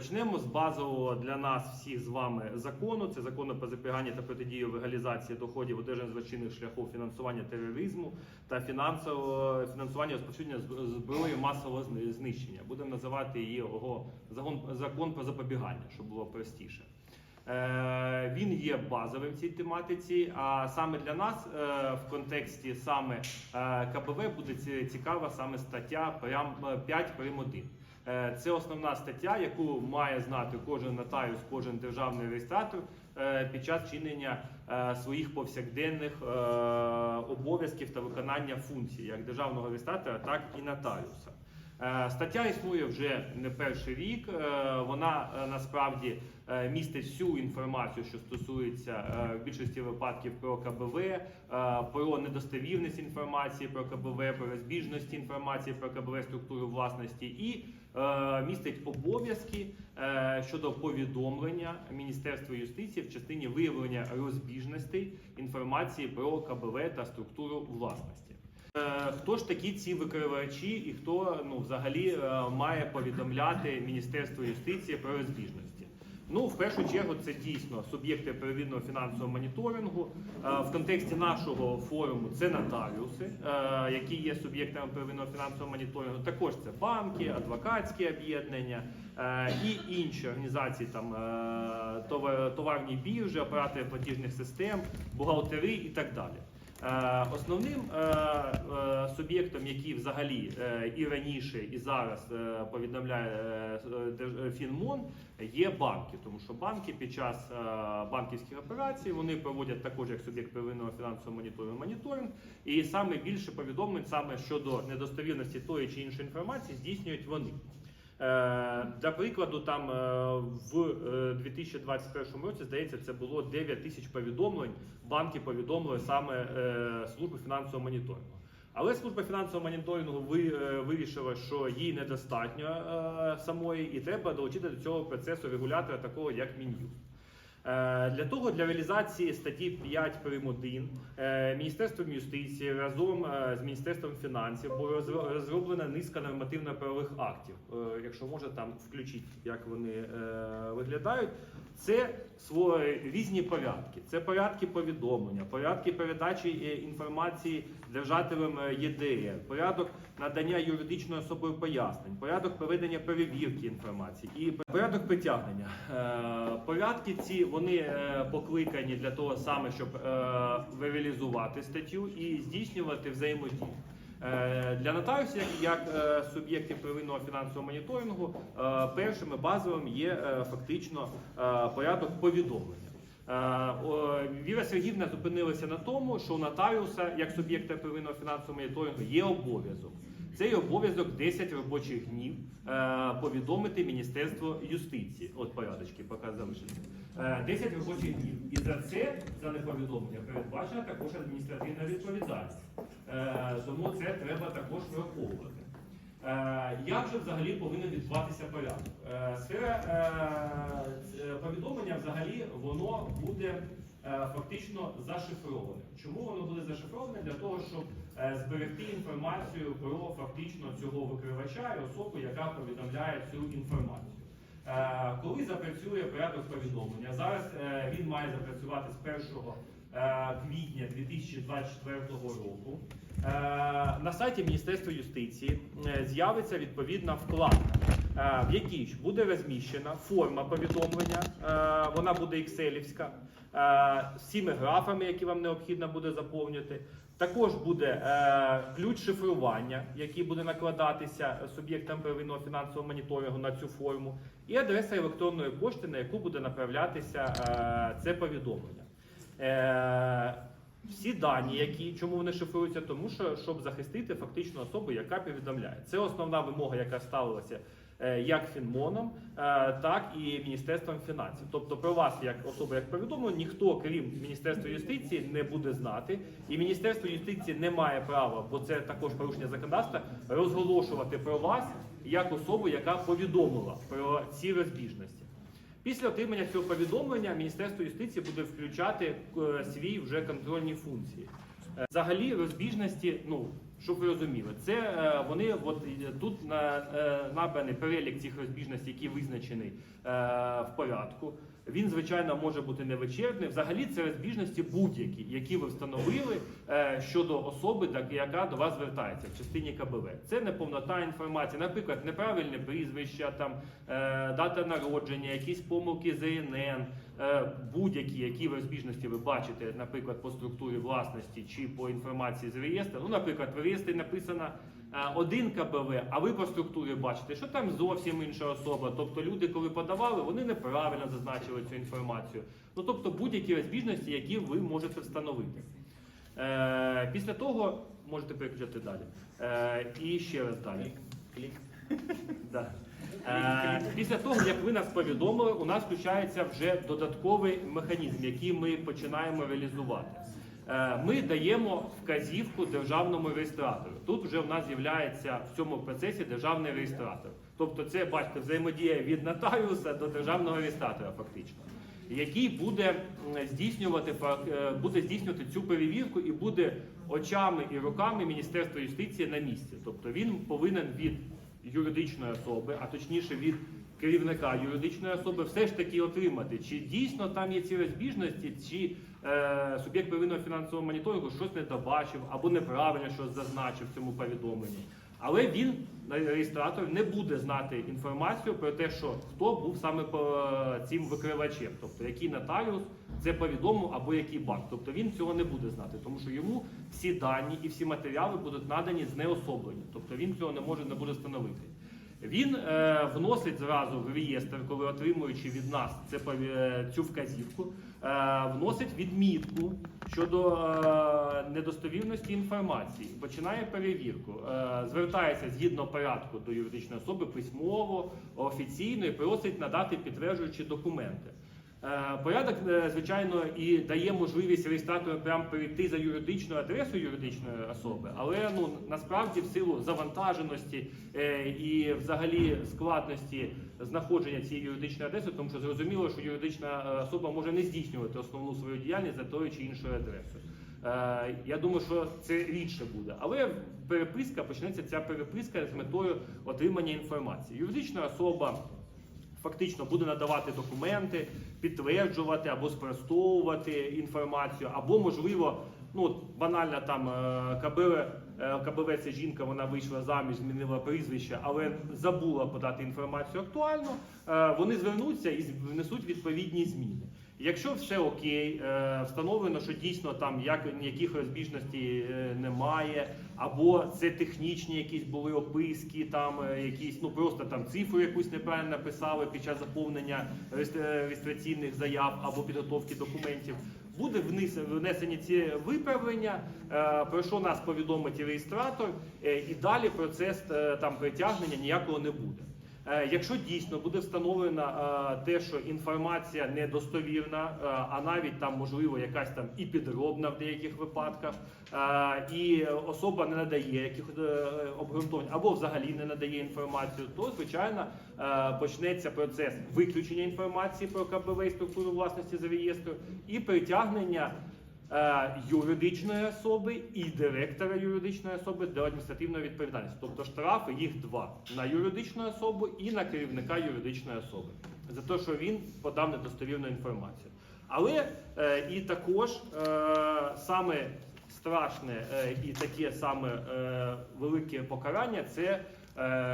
Почнемо з базового для нас всіх з вами закону. Це закону про запобігання та протидію легалізації доходів одержаних злочинних шляхів фінансування тероризму та фінансового фінансування розповсюдження зброї масового знищення. Будемо називати її його закон, закон про запобігання, щоб було простіше. Е, Він є базовим в цій тематиці. А саме для нас е, в контексті саме е, КБВ буде цікава саме стаття прям 5 прим 1. Е, Це основна стаття, яку має знати кожен нотаріус, кожен державний реєстратор е, під час вчинення е, своїх повсякденних обов'язків та виконання функцій як державного реєстратора, так і нотаріуса. Е, Стаття існує вже не перший рік. Е, Вона е, насправді містить всю інформацію, що стосується в більшості випадків про КБВ, про недостовірність інформації про КБВ, про розбіжності інформації про КБВ структуру власності і містить обов'язки щодо повідомлення Міністерства юстиції в частині виявлення розбіжностей інформації про КБВ та структуру власності. Е, Хто ж такі ці викривачі, і хто ну взагалі е, має повідомляти Міністерство юстиції про розбіжності? Ну, в першу чергу, це дійсно суб'єкти первинного фінансового моніторингу. Е, В контексті нашого форуму це нотаріуси, які є суб'єктами первинного фінансового моніторингу. Також це банки, адвокатські об'єднання і інші організації, там товарні біржі, оператори платіжних систем, бухгалтери і так далі. Е, Основним е, е, суб'єктом, який взагалі і раніше, і зараз повідомляє Фінмон, є банки, тому що банки під час банківських операцій вони проводять також як суб'єкт первинного фінансового моніторингу моніторинг, і саме більше повідомлень саме щодо недостовірності тої чи іншої інформації здійснюють вони. Е, Для прикладу, там е, в е, 2021 році, здається, це було 9 тисяч повідомлень. Банки повідомили саме е, службу фінансового моніторингу. Але служба фінансового моніторингу ви- е, вирішила, що їй недостатньо е, самої, і треба долучити до цього процесу регулятора, такого як Мін'юст. Е, Для того для реалізації статті 5 прим. 1 е, Міністерством юстиції разом е, з Міністерством фінансів розро- розроблена низка нормативно-правових актів. Якщо можна там включити, як вони виглядають, це свої різні порядки. Це порядки повідомлення, порядки передачі е, інформації держателям е, ЄДР, порядок надання юридичної особою пояснень, порядок проведення перевірки інформації і порядок притягнення. Е, Порядки ці вони покликані для того саме, щоб реалізувати статтю і здійснювати взаємодію. Е, Для нотаріусів, як, як е, суб'єктів первинного фінансового моніторингу, е, першим базовим є фактично порядок повідомлення. Віра Сергіївна зупинилася на тому, що у нотаріуса, як суб'єкта первинного фінансового моніторингу, є обов'язок. Цей обов'язок 10 робочих днів е, повідомити Міністерство юстиції. От порядочки поки залишилися. Е, 10 робочих днів. І за це, за неповідомлення, передбачена також адміністративна відповідальність. Е, тому це треба також враховувати. Е, Як же взагалі повинен відбуватися порядок? Е, Сфера е, е, повідомлення взагалі воно буде е, фактично зашифроване. Чому воно буде зашифроване? Для того, щоб е, зберегти інформацію про фактично цього викривача і особу, яка повідомляє цю інформацію. Е, Коли запрацює порядок повідомлення, зараз е, він має запрацювати з 1 е, квітня 2024 року. Е, На сайті Міністерства юстиції е, з'явиться відповідна вкладка, е, в якій буде розміщена форма повідомлення. е, Вона буде екселівська е, з всіми графами, які вам необхідно буде заповнити. Також буде е, ключ шифрування, який буде накладатися суб'єктам первинного фінансового моніторингу на цю форму, і адреса електронної пошти, на яку буде направлятися е, це повідомлення. Е, всі дані, які чому вони шифруються, тому що щоб захистити фактично особу, яка повідомляє. Це основна вимога, яка ставилася е, як Фінмоном, е, так і Міністерством фінансів. Тобто про вас, як особа, як повідомлено, ніхто, крім Міністерства юстиції, не буде знати, і Міністерство юстиції не має права, бо це також порушення законодавства, розголошувати про вас як особу, яка повідомила про ці розбіжності. Після отримання цього повідомлення Міністерство юстиції буде включати е, свої вже контрольні функції. Е, Взагалі розбіжності, ну Щоб ви розуміли, це е, вони от е, тут на, е, набраний перелік цих розбіжностей, які визначений е, в порядку. Він, звичайно, може бути невичерпний. Взагалі, це розбіжності будь-які, які ви встановили щодо особи, так, яка до вас звертається в частині КБВ. Це неповнота інформації, наприклад, неправильне прізвище, там дата народження, якісь помилки ЗНН, будь-які, які розбіжності ви бачите, наприклад, по структурі власності чи по інформації з реєстру. Ну, наприклад, в реєстрі написано е, один КБВ, а ви по структурі бачите, що там зовсім інша особа. Тобто люди, коли подавали, вони неправильно зазначили цю інформацію. Ну тобто будь-які розбіжності, які ви можете встановити. Е, після того можете переключати далі. Е, і ще раз далі. Да. Е, після того, як ви нас повідомили, у нас включається вже додатковий механізм, який ми починаємо реалізувати. Е, Ми даємо вказівку державному реєстратору. Тут вже в нас з'являється в цьому процесі державний реєстратор. Тобто, це бачите, взаємодія від нотаріуса до державного реєстратора, фактично, який буде здійснювати е, буде здійснювати цю перевірку і буде очами і руками Міністерства юстиції на місці. Тобто він повинен від юридичної особи, а точніше від керівника юридичної особи, все ж таки отримати, чи дійсно там є ці розбіжності, чи е, суб'єкт первинного фінансового моніторингу щось не добачив або неправильно щось зазначив в цьому повідомленні. Але він, реєстратор, не буде знати інформацію про те, що хто був саме цим викривачем, тобто який нотаріус це повідомив або який банк. Тобто він цього не буде знати, тому що йому всі дані і всі матеріали будуть надані знеособлені. Тобто він цього не може не буде встановити. Він е, вносить зразу в реєстр, коли отримуючи від нас це, е, цю вказівку, е, вносить відмітку щодо е, недостовірності інформації, починає перевірку, е, звертається згідно порядку до юридичної особи письмово, офіційно і просить надати підтверджуючі документи. Е, Порядок, е, звичайно, і дає можливість реєстратору прямо перейти за юридичною адресою юридичної особи, але ну насправді в силу завантаженості е, і взагалі складності знаходження цієї юридичної адреси, тому що зрозуміло, що юридична особа може не здійснювати основну свою діяльність за тою чи іншою адресою. Я думаю, що це рідше буде, але переписка почнеться ця переписка з метою отримання інформації. Юридична особа фактично буде надавати документи, підтверджувати або спростовувати інформацію, або можливо, ну банальна там е, КБВ, е, КБВ це жінка, вона вийшла заміж, змінила прізвище, але забула подати інформацію актуально. е, Вони звернуться і внесуть відповідні зміни. Якщо все окей, е, встановлено, що дійсно там як ніяких розбіжностей е, немає, або це технічні якісь були описки, там е, якісь ну просто там цифру якусь неправильно написали під час заповнення реєстр- реєстраційних заяв або підготовки документів. Буде внес- внесені ці виправлення, про що нас повідомить реєстратор, і далі процес там притягнення ніякого не буде. Е, Якщо дійсно буде встановлено е, те, що інформація недостовірна, е, а навіть там можливо якась там і підробна в деяких випадках, і особа не надає якихось обґрунтувань або взагалі не надає інформацію, то звичайно почнеться процес виключення інформації про КБВ і структуру власності з реєстру і притягнення юридичної особи і директора юридичної особи до адміністративної відповідальності. Тобто штрафи їх два на юридичну особу і на керівника юридичної особи за те, що він подав недостовірну інформацію. Але е, і також е, саме страшне е, і таке саме е, велике покарання це е,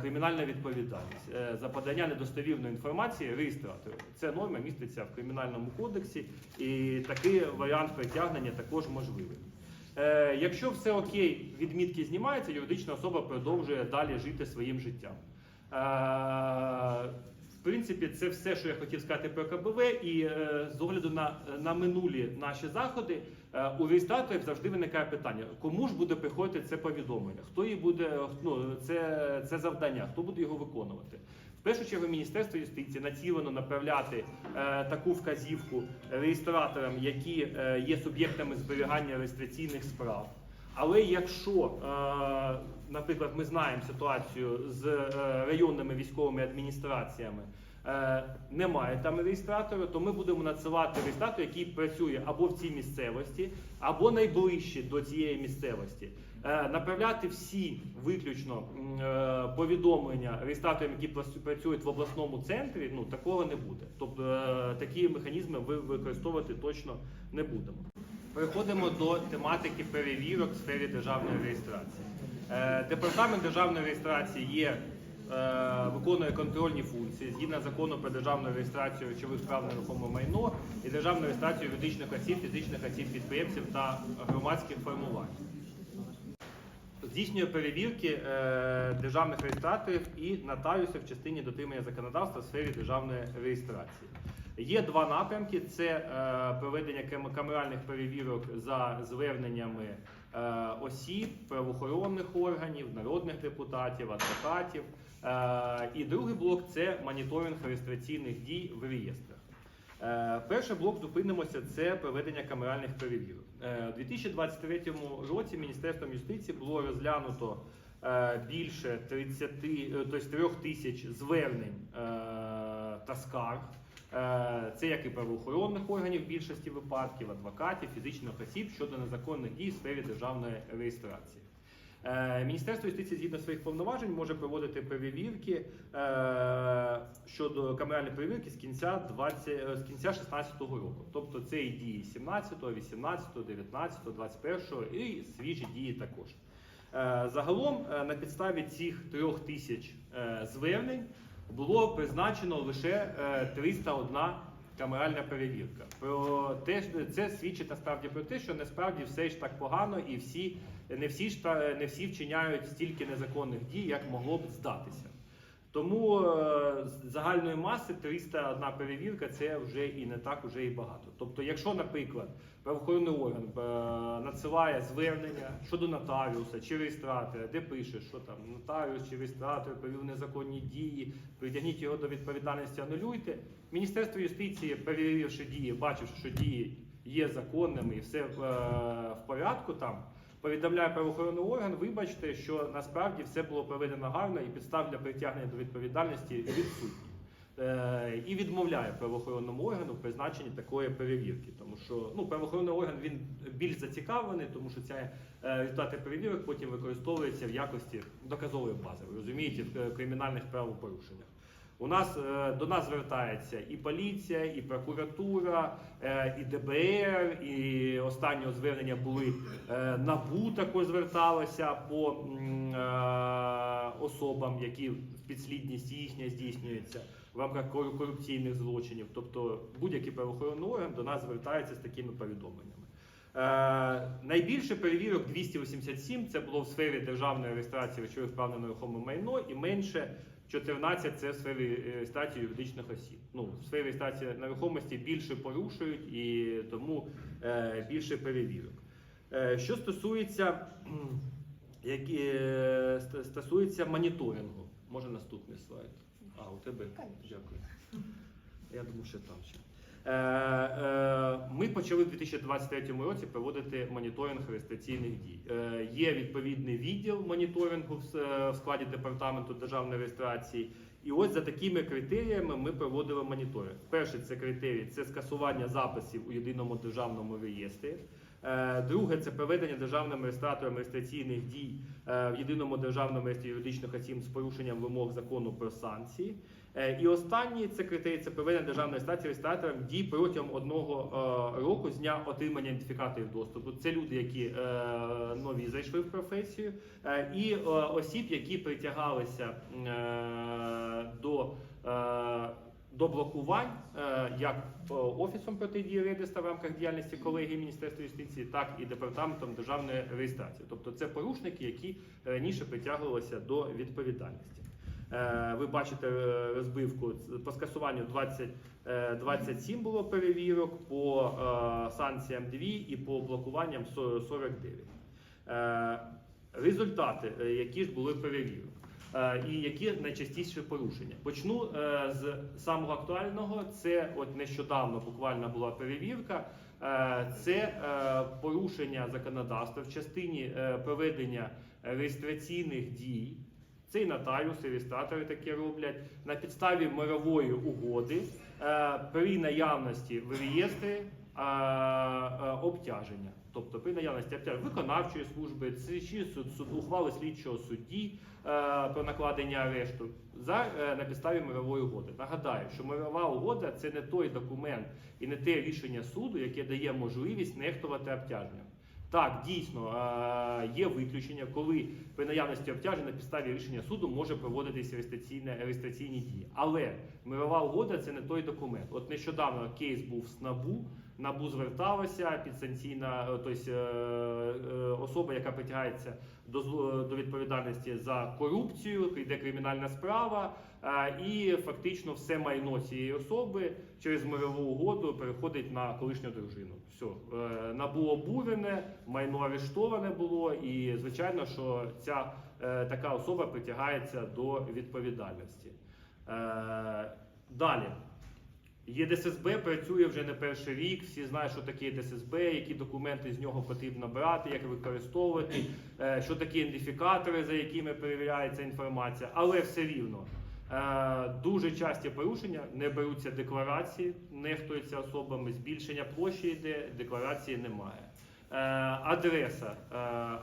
кримінальна відповідальність е, за подання недостовірної інформації реєстратору. Це норма міститься в кримінальному кодексі, і такий варіант притягнення також можливий. Е, якщо все окей, відмітки знімаються, юридична особа продовжує далі жити своїм життям. Е, в принципі, це все, що я хотів сказати про КБВ, і е, з огляду на, на минулі наші заходи, е, у реєстраторів завжди виникає питання: кому ж буде приходити це повідомлення, хто її буде ну, це, це завдання, хто буде його виконувати. В першу чергу Міністерство юстиції націлено направляти е, таку вказівку реєстраторам, які е, є суб'єктами зберігання реєстраційних справ. Але якщо, е, наприклад, ми знаємо ситуацію з е, районними військовими адміністраціями, е, немає там реєстратора, то ми будемо надсилати реєстратора, який працює або в цій місцевості, або найближче до цієї місцевості. Е, Направляти всі виключно повідомлення реєстраторам, які працюють в обласному центрі, ну такого не буде. Тобто такі механізми ви використовувати точно не будемо. Переходимо до тематики перевірок в сфері державної реєстрації. Е, Департамент державної реєстрації є, е, виконує контрольні функції згідно закону про державну реєстрацію речових прав на нерухоме майно і державну реєстрацію юридичних осіб, фізичних осіб підприємців та громадських формувань. Здійснює перевірки е, державних реєстраторів і нотаріусів в частині дотримання законодавства в сфері державної реєстрації. Є два напрямки: це е, проведення камеральних перевірок за зверненнями е, осіб, правоохоронних органів, народних депутатів, адвокатів. Е, і другий блок це моніторинг реєстраційних дій в реєстрах. Перший блок зупинимося це проведення камеральних перевірок. У 2023 році Міністерством юстиції було розглянуто більше 30, е, тобто 3 тисяч звернень та скарг. Е, Це як і правоохоронних органів в більшості випадків, адвокатів, фізичних осіб щодо незаконних дій в сфері державної реєстрації. Е, Міністерство юстиції згідно своїх повноважень може проводити перевірки е, щодо камеральної перевірки з кінця 20, е, з кінця 16 року. Тобто це і дії 17, 18, 19, 21 і свіжі дії також. Загалом на підставі цих трьох тисяч звернень було призначено лише е, 301 камеральна перевірка. Про те, це свідчить насправді про те, що насправді все ж так погано, і всі не всі ж та- не всі вчиняють стільки незаконних дій, як могло б здатися. Тому е, з загальної маси 301 перевірка це вже і не так уже і багато. Тобто, якщо, наприклад, правоохоронний орган е, надсилає звернення щодо нотаріуса чи реєстратора, де пише, що там нотаріус чи реєстратор провів незаконні дії, притягніть його до відповідальності, анулюйте. Міністерство юстиції, перевіривши дії, бачивши, що дії є законними і все е, в порядку там. Повідомляє правоохоронний орган, вибачте, що насправді все було проведено гарно і підстав для притягнення до відповідальності відсутні. Е, і відмовляє правоохоронному органу в призначенні такої перевірки, тому що ну правоохоронний орган він більш зацікавлений, тому що ця е, результати перевірок потім використовуються в якості доказової бази. Ви розумієте, в е, кримінальних правопорушеннях. У нас е, до нас звертається і поліція, і прокуратура, е, і ДБР, і останнього звернення були е, НАБУ також зверталося по особам, які підслідність їхня здійснюється в рамках кору- корупційних злочинів. Тобто будь-який правоохоронний орган до нас звертається з такими повідомленнями. Е, найбільше перевірок 287 це було в сфері державної реєстрації речових прав на нерухоме майно і менше 14 це в сфері реєстрації юридичних осіб. Ну, в сфері реєстрації нерухомості більше порушують і тому е, більше перевірок. Е, що стосується, як, е, стосується моніторингу, може наступний слайд. А, у тебе? Дякую. Я думаю, що там ще. Е, е, Ми почали в 2023 році проводити моніторинг реєстраційних дій. Е, Є відповідний відділ моніторингу в складі департаменту державної реєстрації. І ось за такими критеріями ми проводили моніторинг. Перший це критерій це скасування записів у єдиному державному реєстрі. Друге це проведення державним реєстратором реєстраційних дій в єдиному державному реєстрі юридичних осіб з порушенням вимог закону про санкції. Е, І останній це критерій це проведення державної реєстрації реєстратором дій протягом одного е, року з дня отримання ідентифікаторів доступу. Це люди, які е, нові зайшли в професію, і осіб, які притягалися до. до блокувань як офісом протидії рейдерства в рамках діяльності колегії Міністерства юстиції, так і департаментом державної реєстрації. Тобто це порушники, які раніше притягувалися до відповідальності. Е, Ви бачите е, розбивку по скасуванню 20, е, 27 було перевірок, по е, санкціям 2 і по блокуванням 49. Е, Результати, е, які ж були перевірок. Е, І які найчастіше порушення? Почну е, з самого актуального. Це от нещодавно буквально була перевірка. Е, Це е, порушення законодавства в частині е, проведення реєстраційних дій. Це і нотаріуси, реєстратори таке роблять на підставі мирової угоди е, при наявності в реєстрі е, е, обтяження. Тобто при наявності обтяження виконавчої служби, чи суд, ухвали слідчого судді про накладення арешту за на підставі мирової угоди. Нагадаю, що мирова угода це не той документ і не те рішення суду, яке дає можливість нехтувати обтяженням. Так, дійсно е, є виключення, коли при наявності обтяжень на підставі рішення суду може проводитися реєстраційні дії. Але мирова угода це не той документ. От нещодавно кейс був з НАБУ. НАБУ зверталася підсанкційна, е, тобто е, особа, яка притягається до зло- до відповідальності за корупцію, йде кримінальна справа, е, і фактично все майно цієї особи через мирову угоду переходить на колишню дружину. Все е, НАБУ обурене, майно арештоване було, і звичайно, що ця е, така особа притягається до відповідальності. Е, Далі. ЄДССБ працює вже не перший рік. Всі знають, що таке ЄДССБ, які документи з нього потрібно брати, як використовувати, е, що такі ідентифікатори, за якими перевіряється інформація, але все рівно. е, Дуже часті порушення не беруться декларації, нехтуються особами, збільшення площі йде, декларації немає. Е, Адреса.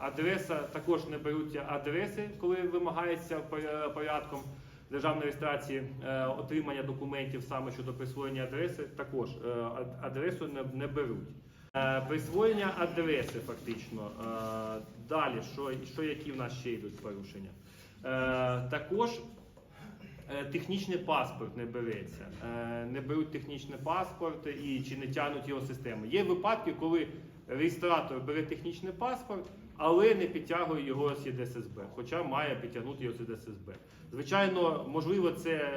Адреса також не беруться адреси, коли вимагається пор- порядком державної реєстрації е, отримання документів саме щодо присвоєння адреси, також е, адресу не, беруть. Е, Присвоєння адреси фактично. Далі, що, що які в нас ще йдуть порушення? Також технічний паспорт не береться. Не беруть технічний паспорт і чи не тягнуть його систему. Є випадки, коли реєстратор бере технічний паспорт, але не підтягує його з ЄДССБ, хоча має підтягнути його з ЄДССБ. Звичайно, можливо, це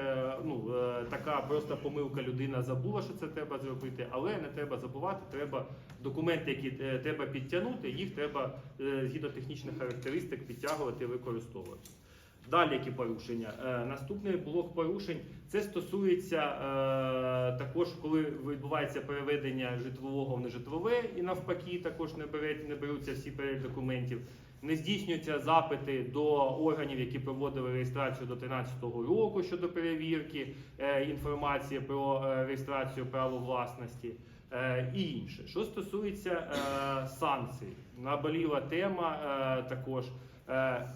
ну, е, така просто помилка людина забула, що це треба зробити, але не треба забувати. Треба документи, які е, треба підтягнути, їх треба е, згідно технічних характеристик підтягувати використовувати. Далі які порушення? Е, наступний блок порушень це стосується е, також, коли відбувається переведення житлового в нежитлове, і навпаки, також не, бере, не беруться всі перелік документів. Не здійснюються запити до органів, які проводили реєстрацію до 2013 року щодо перевірки е, інформації про е, реєстрацію права власності е, і інше. Що стосується е, санкцій, наболіла тема е, також. Е,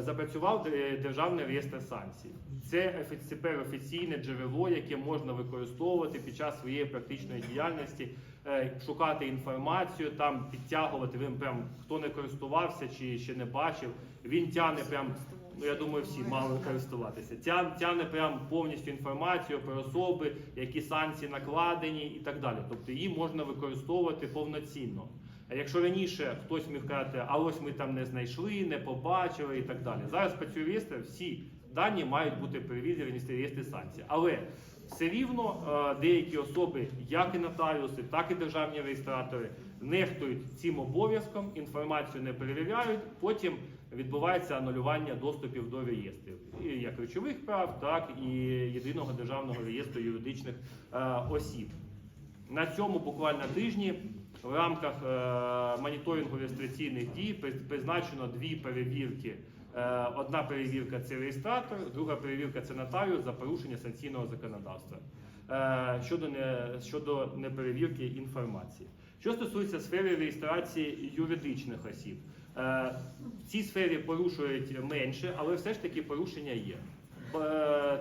запрацював е, державний реєстр санкцій. Це тепер офіційне джерело, яке можна використовувати під час своєї практичної діяльності, е, шукати інформацію, там підтягувати. Він прям хто не користувався чи ще не бачив, він тягне прям. Ну, я думаю, всі мали користуватися. Тя- Тягне прям повністю інформацію про особи, які санкції накладені і так далі. Тобто її можна використовувати повноцінно. А якщо раніше хтось міг казати, а ось ми там не знайшли, не побачили і так далі. Зараз по цю реєстру всі дані мають бути перевірені в реєстрі санкцій. Але все рівно е, деякі особи, як і нотаріуси, так і державні реєстратори, нехтують цим обов'язком, інформацію не перевіряють. Потім відбувається анулювання доступів до реєстрів як речових прав, так і єдиного державного реєстру юридичних е, осіб. На цьому буквально тижні в рамках е, моніторингу реєстраційних дій призначено дві перевірки. Е, одна перевірка це реєстратор, друга перевірка це нотаріус за порушення санкційного законодавства е, щодо, не, щодо неперевірки інформації. Що стосується сфери реєстрації юридичних осіб, в цій сфері порушують менше, але все ж таки порушення є.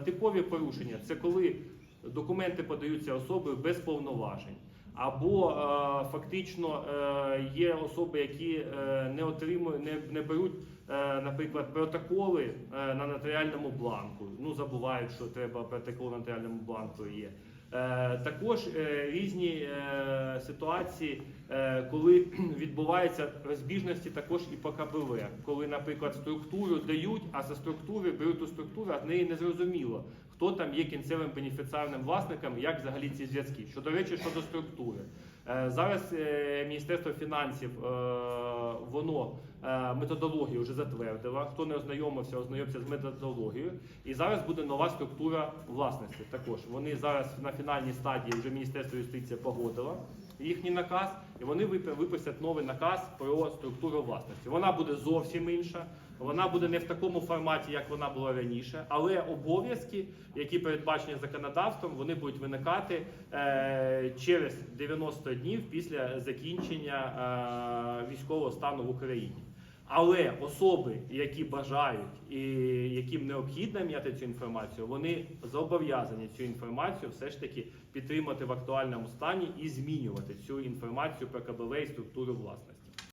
Типові порушення це коли документи подаються особи без повноважень. Або е, фактично е, є особи, які е, не отримують, не, не беруть, наприклад, протоколи на нотаріальному бланку. Ну забувають, що треба протокол на нотаріальному бланку є. Також різні ситуації, коли відбуваються розбіжності, також і по КБВ, коли, наприклад, структуру дають, а за структури беруть ту структуру, а неї не зрозуміло, хто там є кінцевим бенефіціарним власником, як взагалі ці зв'язки. Що до речі, щодо структури. Е, Зараз е, Міністерство фінансів е, воно методологію вже затвердило. Хто не ознайомився, ознайомився з методологією. І зараз буде нова структура власності. Також вони зараз на фінальній стадії вже Міністерство юстиції погодило їхній наказ, і вони вип- випустять новий наказ про структуру власності. Вона буде зовсім інша. Вона буде не в такому форматі, як вона була раніше, але обов'язки, які передбачені законодавством, вони будуть виникати е, через 90 днів після закінчення е, військового стану в Україні. Але особи, які бажають і яким необхідно м'яти цю інформацію, вони зобов'язані цю інформацію все ж таки підтримати в актуальному стані і змінювати цю інформацію про КБВ і структуру власності.